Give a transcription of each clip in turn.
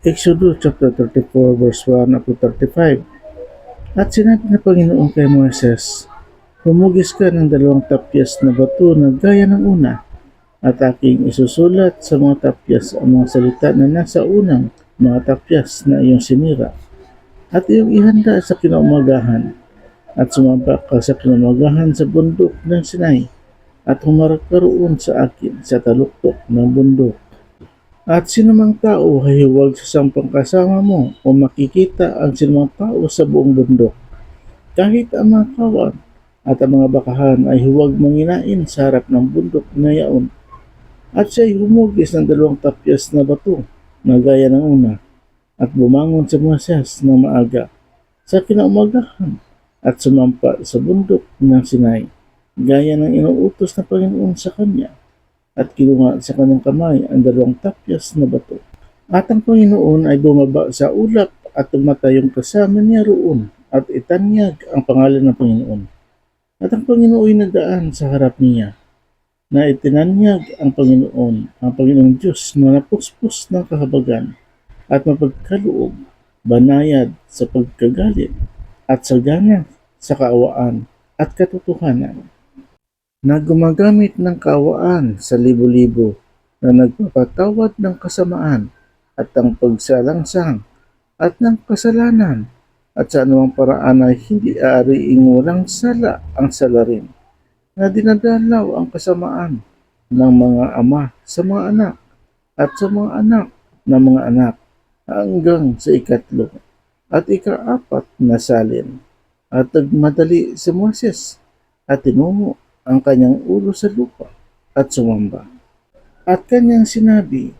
Exodus chapter 34 verse 1 up to 35. At sinabi na Panginoon kay Moises, Humugis ka ng dalawang tapyas na bato na gaya ng una, at aking isusulat sa mga tapyas ang mga salita na nasa unang mga tapyas na iyong sinira. At iyong ihanda sa kinaumagahan, at sumampa ka sa kinaumagahan sa bundok ng Sinai, at humarap ka roon sa akin sa taluktok ng bundok. At sinumang tao ay huwag sa sampang kasama mo o makikita ang sinumang tao sa buong bundok. Kahit ang mga kawan at ang mga bakahan ay huwag manginain sa harap ng bundok na yaon. At siya'y humugis ng dalawang tapyas na bato na gaya ng una at bumangon sa Moses ng maaga sa kinaumagahan at sumampa sa bundok ng Sinai gaya ng inuutos ng Panginoon sa kanya at kinuha sa kanyang kamay ang dalawang tapyas na bato. At ang Panginoon ay bumaba sa ulap at tumatay yung kasama niya roon at itanyag ang pangalan ng Panginoon. At ang Panginoon ay nagdaan sa harap niya na itinanyag ang Panginoon, ang Panginoong Diyos na napuspos ng kahabagan at mapagkaloob, banayad sa pagkagalit at sagana sa kaawaan at katotohanan na gumagamit ng kaawaan sa libo-libo na nagpapatawad ng kasamaan at ang pagsalangsang at ng kasalanan at sa anumang paraan ay hindi aariing walang sala ang salarin na dinadalaw ang kasamaan ng mga ama sa mga anak at sa mga anak ng mga anak hanggang sa ikatlo at ikaapat na salin. At nagmadali si Moses at tinungo ang kanyang ulo sa lupa at sumamba. At kanyang sinabi,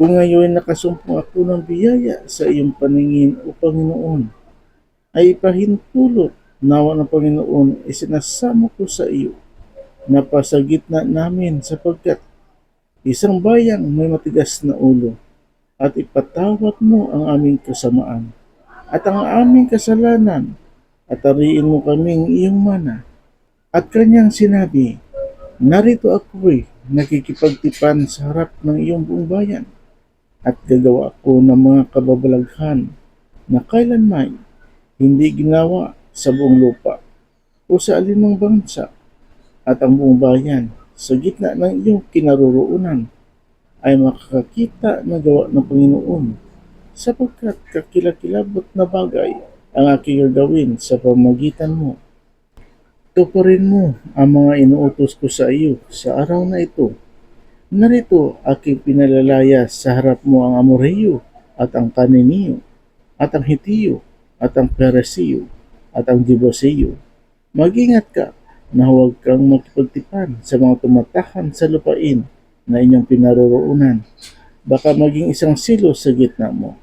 Kung ngayon nakasumpong ako ng biyaya sa iyong paningin o Panginoon, ay ipahintulot nawa ng Panginoon isinasamo ko sa iyo na sa gitna namin sapagkat isang bayang may matigas na ulo at ipatawad mo ang aming kasamaan at ang aming kasalanan at ariin mo kaming iyong mana at kanyang sinabi, Narito ako'y nakikipagtipan sa harap ng iyong buong bayan. At gagawa ako ng mga kababalaghan na kailanman hindi ginawa sa buong lupa o sa alinmang bansa at ang buong bayan sa gitna ng iyong kinaroroonan ay makakakita na gawa ng Panginoon sapagkat kakilakilabot na bagay ang aking gagawin sa pamagitan mo Tuparin mo ang mga inuutos ko sa iyo sa araw na ito. Narito aking pinalalaya sa harap mo ang Amoreyo at ang Kaniniyo at ang Hitiyo at ang Peresiyo at ang Jebuseo. Mag-ingat ka na huwag kang makipagtipan sa mga tumatahan sa lupain na inyong pinaroroonan. Baka maging isang silo sa gitna mo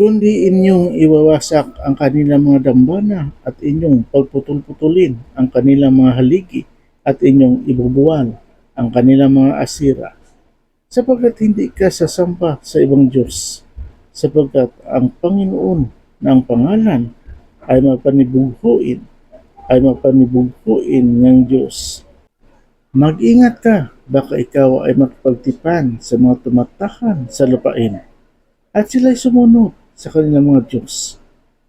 kundi inyong iwawasak ang kanilang mga dambana at inyong pagputol-putulin ang kanilang mga haligi at inyong ibubuwal ang kanilang mga asira sapagkat hindi ka sasamba sa ibang Diyos sapagkat ang Panginoon ng pangalan ay mapanibughuin ay mapanibughuin ng Diyos. Mag-ingat ka, baka ikaw ay makapagtipan sa mga tumatahan sa lupain at sila'y sumunod sa kanilang mga Diyos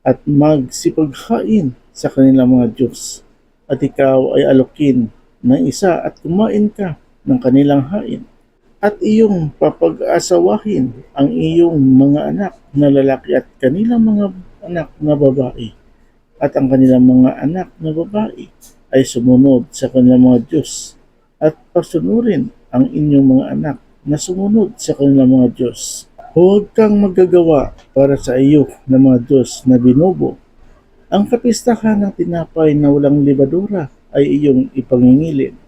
at magsipaghain sa kanilang mga Diyos. At ikaw ay alokin ng isa at kumain ka ng kanilang hain. At iyong papag-asawahin ang iyong mga anak na lalaki at kanilang mga anak na babae. At ang kanilang mga anak na babae ay sumunod sa kanilang mga Diyos. At pasunurin ang inyong mga anak na sumunod sa kanilang mga Diyos Huwag kang magagawa para sa iyo ng mga Diyos na binubo. Ang kapistahan ng tinapay na walang libadura ay iyong ipangingilin.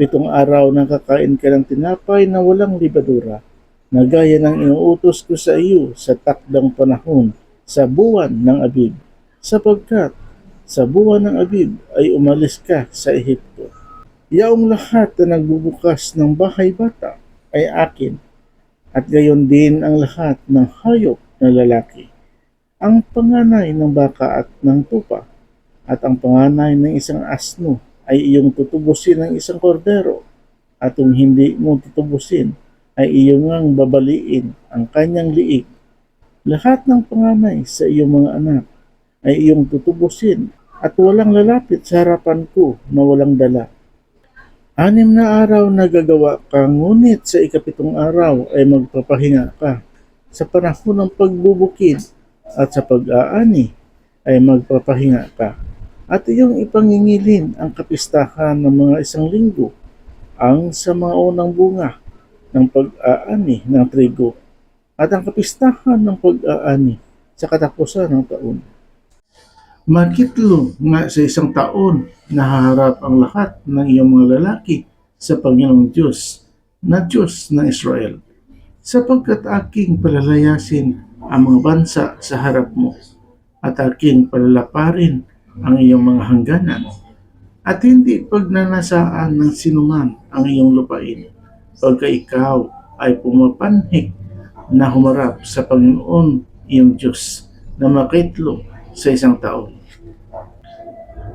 Pitong araw na kakain ka ng tinapay na walang libadura, na gaya ng inuutos ko sa iyo sa takdang panahon sa buwan ng Abib, sapagkat sa buwan ng Abib ay umalis ka sa Ehipto. Yaong lahat na nagbubukas ng bahay bata ay akin at gayon din ang lahat ng hayop na lalaki. Ang panganay ng baka at ng tupa at ang panganay ng isang asno ay iyong tutubusin ng isang kordero at kung hindi mo tutubusin ay iyong ang babaliin ang kanyang liig Lahat ng panganay sa iyong mga anak ay iyong tutubusin at walang lalapit sa harapan ko na walang dala. Anim na araw na gagawa ka, ngunit sa ikapitong araw ay magpapahinga ka. Sa panahon ng pagbubukid at sa pag-aani ay magpapahinga ka. At iyong ipangingilin ang kapistahan ng mga isang linggo, ang sa mga unang bunga ng pag-aani ng trigo, at ang kapistahan ng pag-aani sa katapusan ng taon. Magkitlo nga sa isang taon na haharap ang lahat ng iyong mga lalaki sa Panginoong Diyos na Diyos ng Israel sapagkat aking palalayasin ang mga bansa sa harap mo at aking palalaparin ang iyong mga hangganan at hindi pagnanasaan ng sinuman ang iyong lupain pagka ikaw ay pumapanhik na humarap sa Panginoon iyong Diyos na makitlo sa isang taon.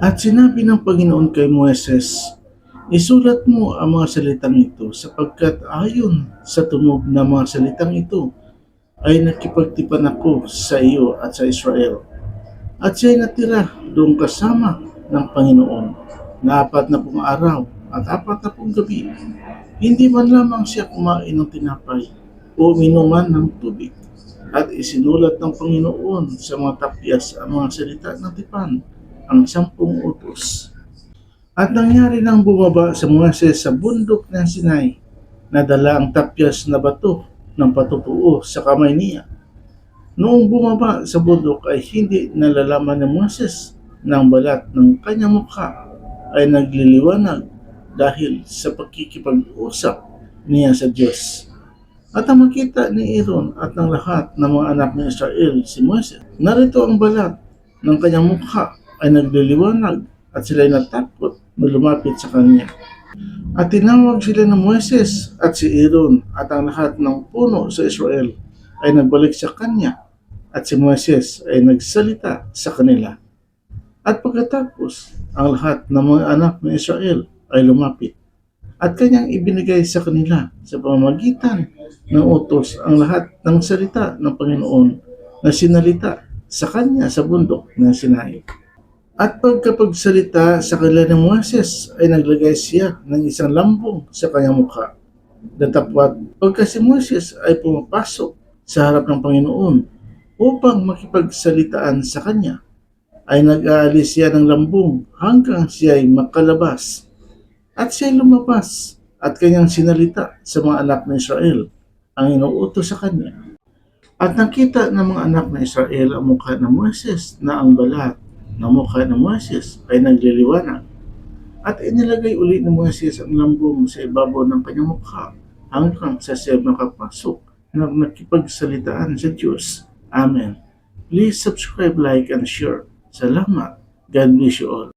At sinabi ng Panginoon kay Moises, Isulat mo ang mga salitang ito sapagkat ayon sa tunog ng mga salitang ito ay nakipagtipan ako sa iyo at sa Israel. At siya'y natira doon kasama ng Panginoon na apat na pong araw at apat na pong gabi. Hindi man lamang siya kumain ng tinapay o minuman ng tubig. At isinulat ng Panginoon sa mga tapyas ang mga salita ng tipan, ang sampung utos. At nangyari nang bumaba sa Moises sa bundok ng Sinai, nadala ang tapyas na bato ng patutuo sa kamay niya. Noong bumaba sa bundok ay hindi nalalaman ni Moses na ang balat ng kanyang mukha ay nagliliwanag dahil sa pagkikipag-usap niya sa Diyos. At ang makita ni Aaron at ng lahat ng mga anak ni Israel si Moses, narito ang balat ng kanyang mukha ay nagliliwanag at sila'y natakot na lumapit sa kanya. At tinawag sila ng Moises at si Aaron at ang lahat ng puno sa Israel ay nagbalik sa kanya at si Moises ay nagsalita sa kanila. At pagkatapos, ang lahat ng mga anak ng Israel ay lumapit at kanyang ibinigay sa kanila sa pamamagitan ng utos ang lahat ng salita ng Panginoon na sinalita sa kanya sa bundok ng Sinai. At pagkapagsalita sa kanila ng Moses ay naglagay siya ng isang lambong sa kanyang mukha. Datapwat pagka si Moses ay pumapasok sa harap ng Panginoon upang makipagsalitaan sa kanya, ay nag-aalis siya ng lambong hanggang siya ay makalabas. At siya ay lumabas at kanyang sinalita sa mga anak ng Israel ang inuutos sa kanya. At nakita ng mga anak ng Israel ang mukha ng Moses na ang balat ng mukha ng Moses ay nagliliwanag. At inilagay uli ni Moses ang lambong sa ibabaw ng kanyang mukha hanggang sa siya makapasok na nakipagsalitaan sa Diyos. Amen. Please subscribe, like, and share. Salamat. God bless you all.